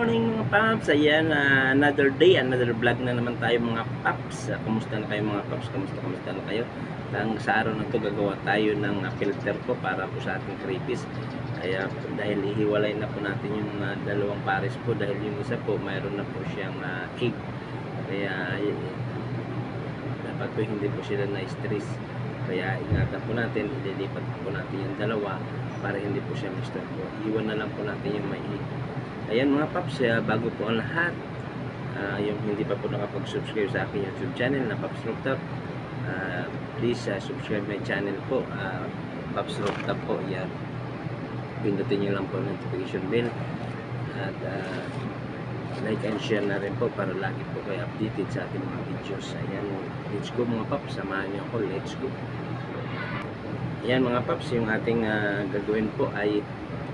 morning mga paps. Ayan, ah, another day, another vlog na naman tayo mga paps. Ah, kamusta na kayo mga paps? Kamusta, kamusta na kayo? Ang sa araw na to gagawa tayo ng ah, filter po para po sa ating creepies. Kaya dahil ihiwalay na po natin yung ah, dalawang pares po dahil yung isa po mayroon na po siyang ah, egg. Kaya ayun, eh, dapat po hindi po sila na-stress. Kaya ingatan po natin, ililipat po natin yung dalawa para hindi po siya mister po. Iwan na lang po natin yung may. Ayan mga paps, ah, bago po ang lahat, ah, yung hindi pa po nakapag-subscribe sa aking YouTube channel na Paps Rooftop, ah, please ah, subscribe my channel po, uh, Paps Rooftop po, yan. Pindutin nyo lang po ang notification bell at ah, like and share na rin po para lagi po kayo updated sa ating mga videos. Ayan, let's go mga paps, samahan nyo ako, let's go. Ayan mga paps, yung ating ah, gagawin po ay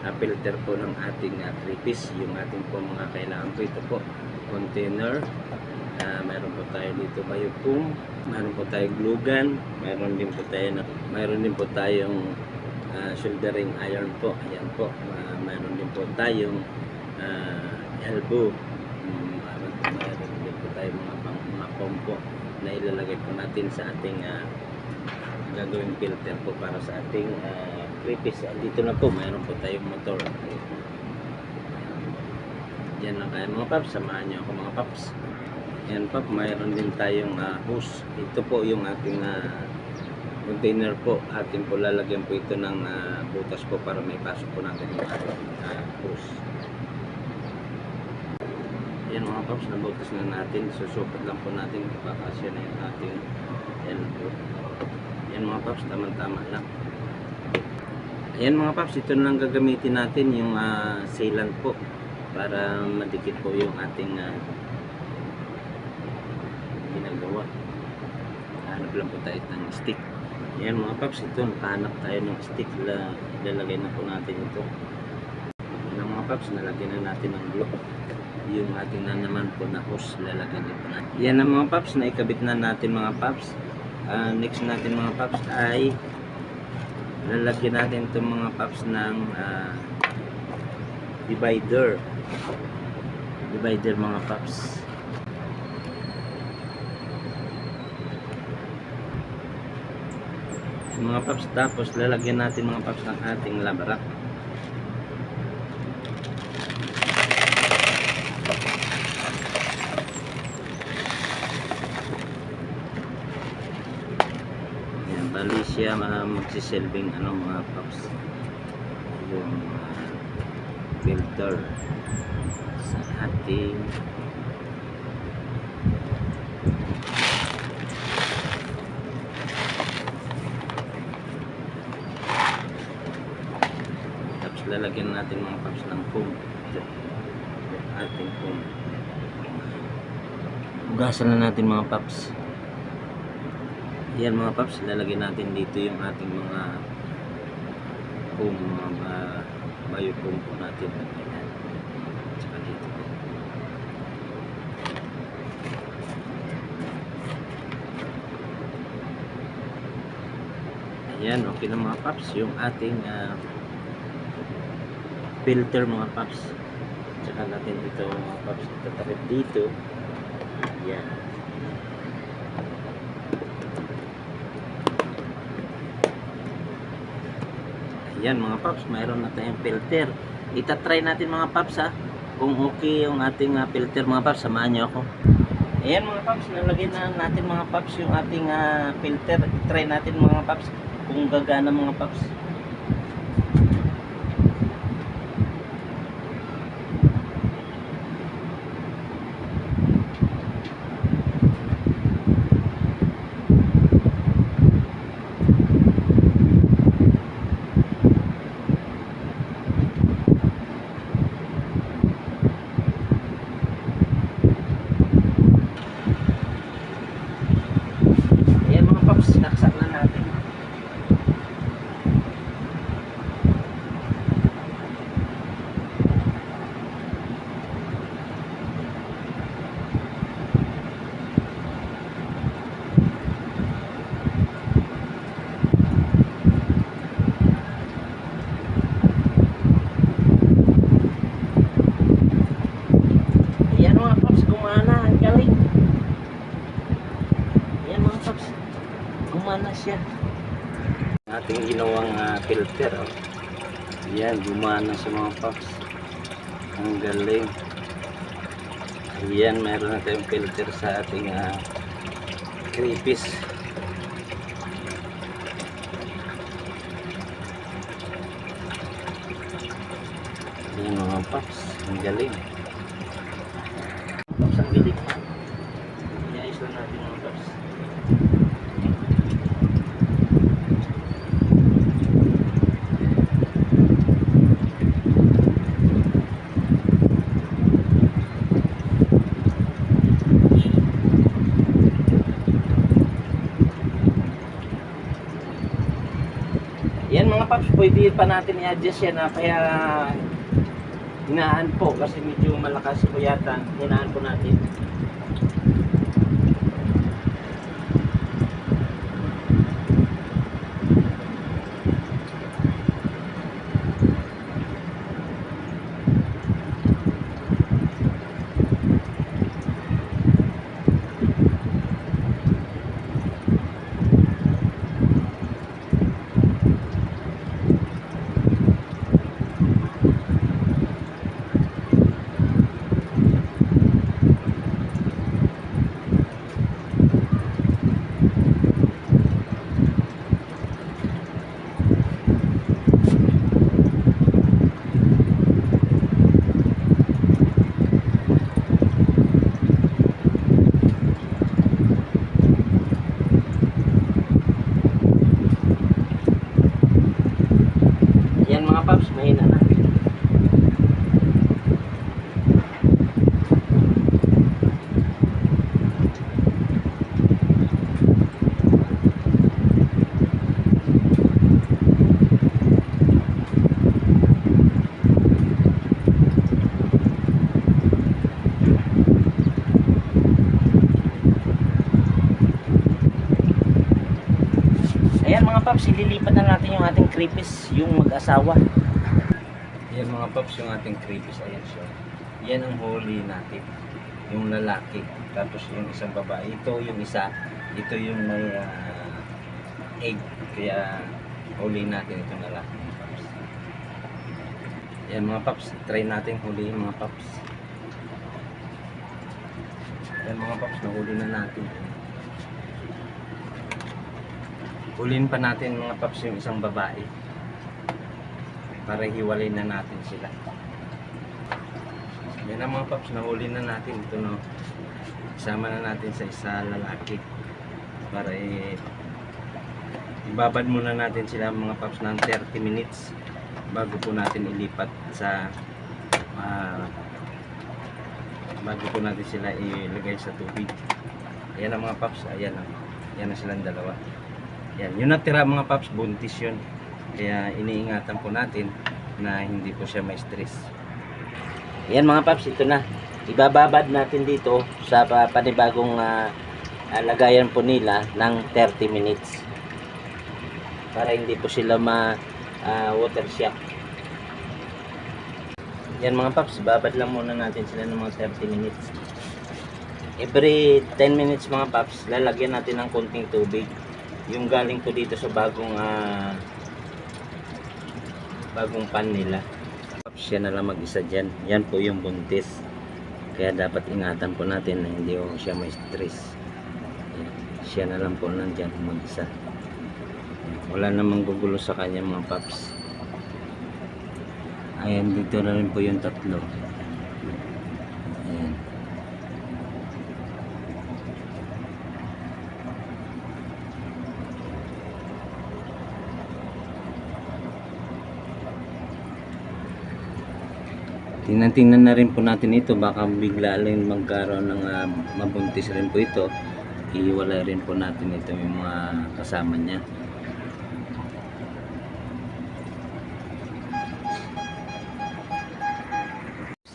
uh, filter po ng ating uh, creepies yung ating po mga kailangan po. Ito po container. Uh, mayroon po tayo dito biofilm mayroon po tayo glue gun mayroon din po tayo na, mayroon din po tayong uh, soldering iron po. Ayan po uh, mayroon din po tayong uh, elbow. Um, mayroon din po tayo mga, pang, mga pompo na ilalagay po natin sa ating uh, gagawing filter po para sa ating uh, creepies. Dito na po, mayroon po tayong motor. Yan lang kayo mga paps. Samahan niyo ako mga paps. Yan pap, mayroon din tayong uh, hose. Ito po yung ating uh, container po. Atin po lalagyan po ito ng uh, butas po para may pasok po natin yung ating uh, hose. Yan mga paps, nabutas na natin. Susukat lang po natin kapakasya na yung ating elbow. Yan mga paps, tama-tama lang. Ayan mga paps, ito na lang gagamitin natin yung uh, sealant po para madikit po yung ating uh, ginagawa. Hanap lang po tayo ng stick. Ayan mga paps, ito nakahanap tayo ng stick. La, lalagay na po natin ito. Ayan mga paps, nalagyan na natin ng glue. Yung ating na naman po na hose, lalagyan din po natin. Yan ang mga paps, naikabit na natin mga paps. Uh, next natin mga paps ay lalagyan natin itong mga paps ng uh, divider. Divider mga paps mga paps tapos lalagyan natin mga paps ng ating labarak Yan, bali siya uh, ano mga paps. Yung uh, filter. Sa ating tapos lalagyan natin mga paps ng foam. Ating foam. Ugasan na natin mga paps yan mga paps, lalagyan natin dito yung ating mga foam, mga biofoam po natin. Ayan. Tsaka dito. Ayan, okay na mga paps, yung ating ah, filter mga paps. Tsaka natin ito mga paps, tatakip dito. Ayan. Ayan mga paps, mayroon na tayong filter. Itatry natin mga paps ha. Kung okay yung ating uh, filter mga paps, samahan nyo ako. Ayan mga paps, nalagyan na natin mga paps yung ating uh, filter. Try natin mga paps kung gagana mga paps. Ayan mga paps, sinaksak na natin. Siya. Ating ginawang ah, filter. Oh. Yan, gumana sa mga pups. Ang galing. Ayan, mayroon na tayong filter sa ating uh, creepies. Ayan mga pups, ang galing. Pups, ang bilig. Iayos lang natin mga pups. Paps, pwede pa natin i-adjust yan na kaya hinaan po kasi medyo malakas po yata. Hinaan po natin. Paps, mahina na. Ayan mga paps, ililipat na natin yung ating creepies, yung mag-asawa. Ayan mga paps, yung ating creepies, ayan siya. Yan ang huli natin, yung lalaki. Tapos yung isang babae, ito yung isa, ito yung may ah, egg. Kaya huli natin itong lalaki paps. Ayan mga paps, try natin huliin mga paps. Ayan mga paps, nahuli na natin. Hulin pa natin mga paps yung isang babae. Para hiwalay na natin sila. Yan ang mga paps, nahuli na natin. Ito no. Isama na natin sa isa lalaki. Para i ibabad muna natin sila mga paps ng 30 minutes bago po natin ilipat sa ah, bago po natin sila ilagay sa tubig. Ayan ang mga paps, ayan na. Yan na silang dalawa. Yan, yung natira mga paps, buntis yun. Kaya iniingatan po natin na hindi po siya may stress. Yan mga paps, ito na. Ibababad natin dito sa pa- panibagong ah, lagayan po nila ng 30 minutes. Para hindi po sila ma ah, water shock. Yan mga paps, babad lang muna natin sila ng mga 30 minutes. Every 10 minutes mga paps, lalagyan natin ng konting tubig yung galing po dito sa bagong ah, bagong pan nila. Siya na lang mag-isa dyan. Yan po yung buntis. Kaya dapat ingatan po natin na hindi po siya may stress. Siya na lang po nandyan mag-isa. Wala namang gugulo sa kanya mga paps. Ayan dito na rin po yung tatlo Tingnan-tingnan na rin po natin ito. Baka bigla lang magkaroon ng ah, mabuntis rin po ito. Iiwalay rin po natin ito yung mga kasama niya.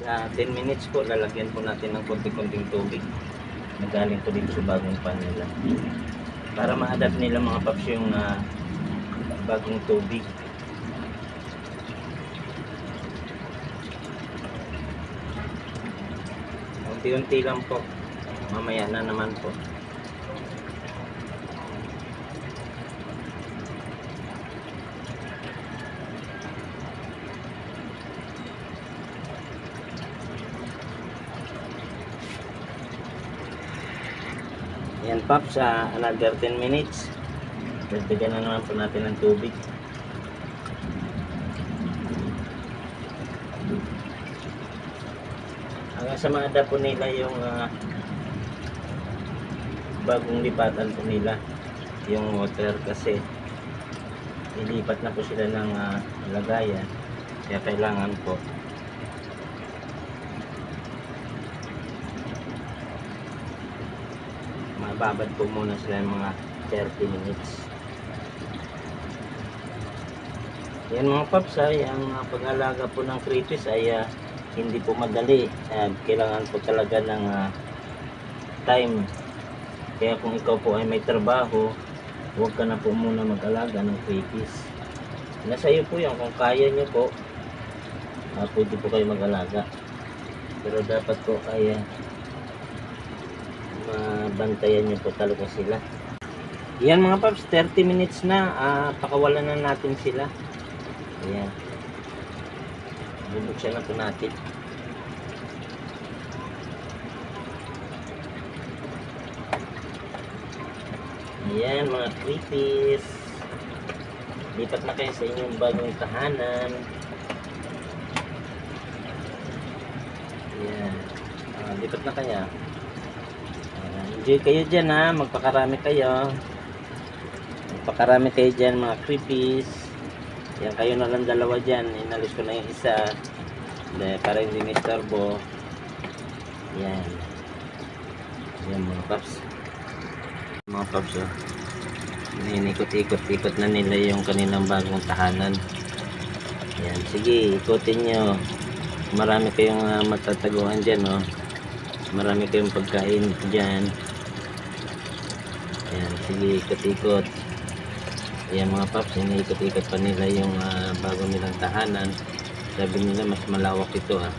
Sa 10 minutes po, lalagyan po natin ng konti-konting tubig. Nagaling po dito sa bagong pan. Para ma-adapt nila mga paps yung ah, bagong tubig. Unti-unti lang po. Mamaya na naman po. Yan Pops, uh, another 10 minutes. Dagdagan na naman po natin ng tubig. Hanggang sa maada po nila yung ah, bagong lipatan po nila yung water kasi ilipat na po sila ng ah, lagayan. Kaya kailangan po. Mababad po muna sila ng mga 30 minutes. Yan mga paps ay ang ah, pag-alaga po ng creepies ay ah, hindi po madali. Ah, kailangan po talaga ng ah, time. Kaya kung ikaw po ay may trabaho huwag ka na po muna mag-alaga ng creepies nasa iyo po yan kung kaya nyo po ah, pwede po kayo mag-alaga. Pero dapat po ay ah, mabantayan nyo po talaga sila. Yan mga paps 30 minutes na ah, pakawalan na natin sila. Ayan bubuksan na po natin. Ayan mga creepies. Lipat na kayo sa inyong bagong tahanan. Ayan. Ah, lipat na kaya. Ah, enjoy kayo dyan ha? Magpakarami kayo. Magpakarami kayo dyan mga creepies yan kayo na lang dalawa dyan. Inalis ko na yung isa. Dahil para hindi misturbo yan. Yan mga paps. Mga paps oh. Inikot-ikot-ikot na nila yung kanilang bagong tahanan. Yan sige ikutin nyo. Marami kayong ah, matataguan dyan oh. Marami kayong pagkain dyan. Yan sige ikot-ikot yan mga paps iniikot-ikot pa nila yung ah, bago nilang tahanan. Sabi nila mas malawak ito ah.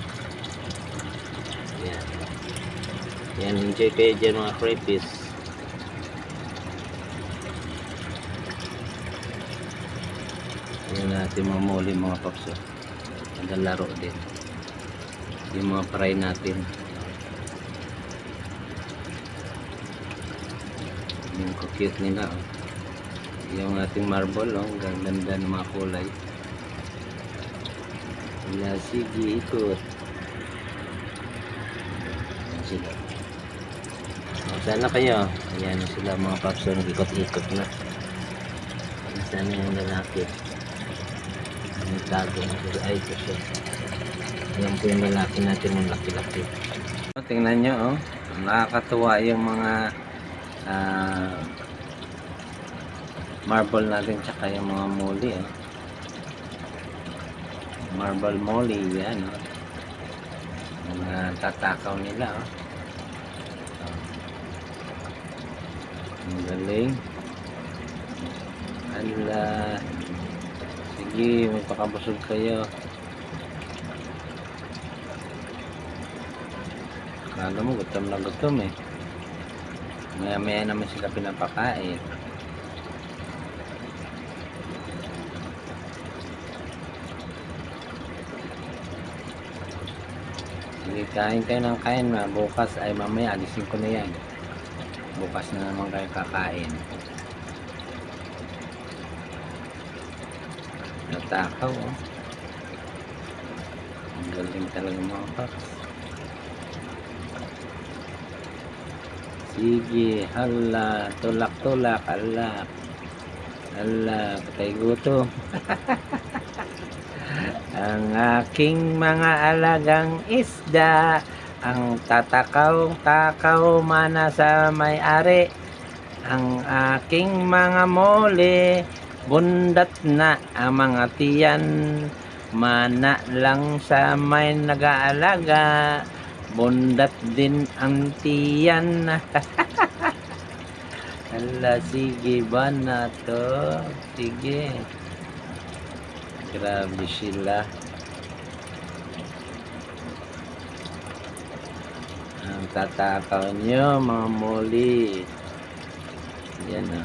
Yan yan enjoy kayo dyan mga creepies yan natin mga muli mga paps oh. naglalaro din. Yung mga fry natin. Yung cute nila oh. Yung ating marble oh. ang ganda ng mga kulay. Wala sige ikot. Ayan sila. Oh, sana kayo. Ayan sila mga paps oh, na. Nasaan na yung lalaki. Ang tago na sila. Ay ito siya. Ayan po yung lalaki natin yung laki-laki. Oh, tingnan nyo oh. Nakakatuwa yung mga ah, marble natin tsaka yung mga muli eh. marble molly yan oh. mga tatakaw nila oh. Ang galing ala sige magpakabusog kayo kala mo gutom na gutom eh maya maya naman sila pinapakain sige kain kayo ng kain na bukas. Ay mamaya alisin ko na yan. Bukas na naman kayo kakain. Natakaw oh. Ang galing talaga mga paps Sige, hala, tulak-tulak, hala. Hala, patay gutom. ang aking mga alagang isda, ang tatakaw-takaw mana sa may-ari. Ang aking mga mole, bundat na ang mga tiyan. Mana lang sa may nag-aalaga. Bundat din ang tiyan. Ala, sige ba na to? Sige. Grabe sila. Ang tatakaw nyo, mga muli. Yan o.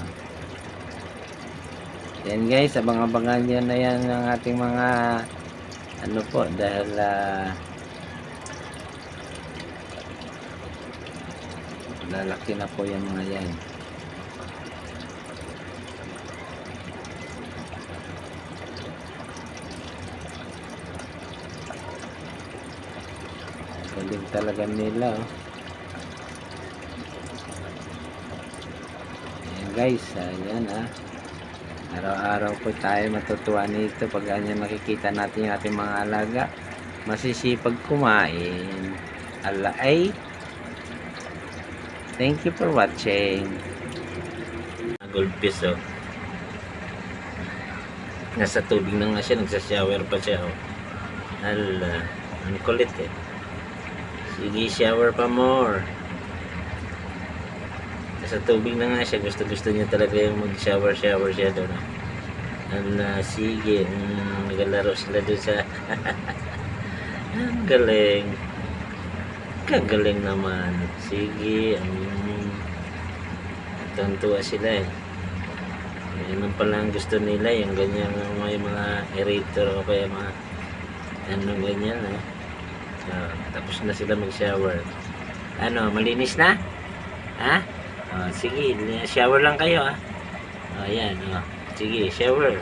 Yan guys, abang-abangan nyo na yan ng ating mga ano po, dahil ah, lalaki na po yung mga yan. Galing talaga nila oh. Ayan guys, ayan ah. Araw-araw po tayo matutuwa nito pag ganyan nakikita natin yung ating mga alaga. Masisipag kumain. Ala ay. Thank you for watching. Goldfish oh. Nasa tubig na nga siya, nagsashower pa siya oh. Ala, ang kulit eh. Sige, shower pa more. Nasa tubig na nga siya, gusto-gusto niya talaga yung mag-shower-shower siya doon. ah. Ala, sige, mm, naglalaro sila doon sa... ang galing. Kagaling naman. Sige, um, tuwa sila eh. Yan pala ang gusto nila, yung ganyan, may mga aerator o kaya mga ano ganyan eh. Ah, tapos na sila mag-shower. Ano, malinis na? Ha? Ah, sige, shower lang kayo ah. Oh, yan, oh. Sige, shower.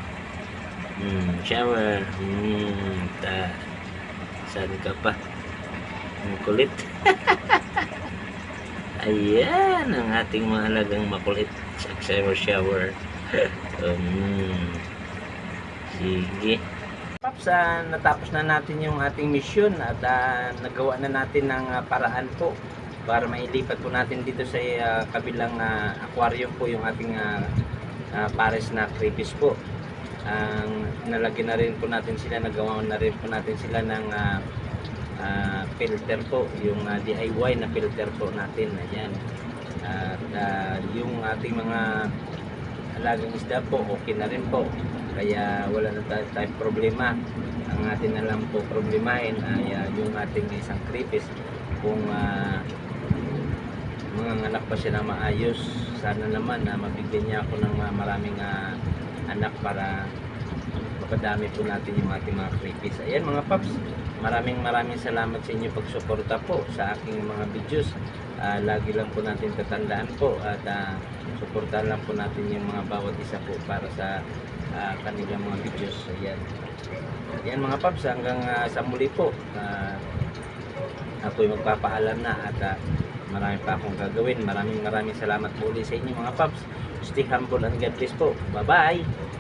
Hmm, shower. Hmm, ta. Saan ka pa? Ang kulit. Ayan, ang ating mga alagang makulit. Shower, shower. um, sige. Paps, ah, natapos na natin yung ating mission at ah, nagawa na natin ng ah, paraan po para mailipat po natin dito sa ah, kabilang ah, aquarium po yung ating ah, ah, pares na creepies po. Ang nalagyan na rin po natin sila, nagawa na rin po natin sila ng ah, ah, filter po, yung ah, DIY na filter po natin. Ayan. At ah, yung ating mga alagang isda po, okay na rin po. Kaya wala na tayo tayong problema. Ang atin na lang po problemahin ay ah, yung ating isang creepies kung uh, mga anak pa siya na maayos. Sana naman na mabigyan niya ako ng ah, maraming ah, anak para mapadami po natin yung ating mga creepies. Ayan mga paps, maraming maraming salamat sa inyo pagsuporta po sa aking mga videos. Ah, lagi lang po natin tatandaan po at ah, suportahan lang po natin yung mga bawat isa po para sa ah, kanilang mga videos. Ayan. Ayan mga paps, hanggang ah, sa muli po. Ah, ako'y magpapaalam na at ah, marami pa akong gagawin. Maraming maraming salamat po ulit sa inyo mga paps. Stay humble and God bless po. Bye-bye!